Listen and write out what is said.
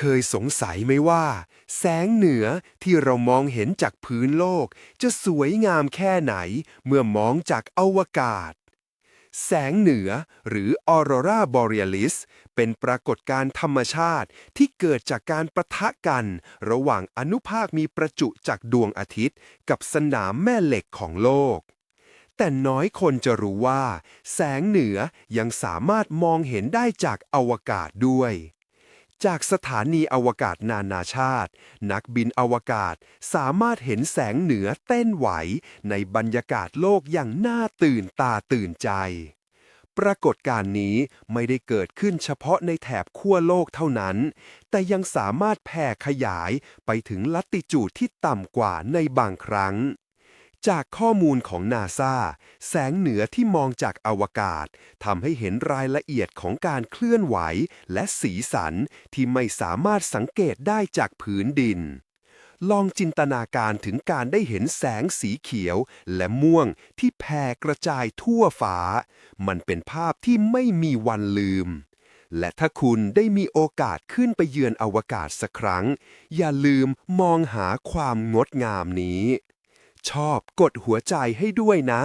เคยสงสัยไหมว่า แสงเหนือที่เรามองเห็นจากพื้นโลก จะสวยงามแค่ไหน เมื่อมองจากอวกาศ แสงเหนือหรือออโรราบอเรียลิสเป็นปรากฏการณ์ธรรมชาติที่เกิดจากการประทะกัน ระหว่างอนุภาคมีประจุจากดวงอาทิตย์ กับสนามแม่เหล็กของโลก แต่น้อยคนจะรู้ว่า แสงเหนือยังสามารถมองเห็นได้จากอวกาศด้วย จากสถานีอวกาศนานาชาติ นักบินอวกาศสามารถเห็นแสงเหนือเต้นไหว ในบรรยากาศโลกอย่างน่าตื่นตาตื่นใจ ปรากฏการณ์นี้ไม่ได้เกิดขึ้นเฉพาะในแถบขั้วโลกเท่านั้น แต่ยังสามารถแผ่ขยายไปถึงลัติจูดที่ต่ำกว่าในบางครั้ง จากข้อมูลของนาซาแสงเหนือที่มองจากอวกาศทำให้เห็นรายละเอียดของการเคลื่อนไหว และสีสันที่ไม่สามารถสังเกตได้จากผืนดิน ลองจินตนาการถึงการได้เห็นแสงสีเขียวและม่วงที่แผ่กระจายทั่วฟ้า มันเป็นภาพที่ไม่มีวันลืม และถ้าคุณได้มีโอกาสขึ้นไปเยือนอวกาศสักครั้ง อย่าลืมมองหาความงดงามนี้ ชอบกดหัวใจให้ด้วยนะ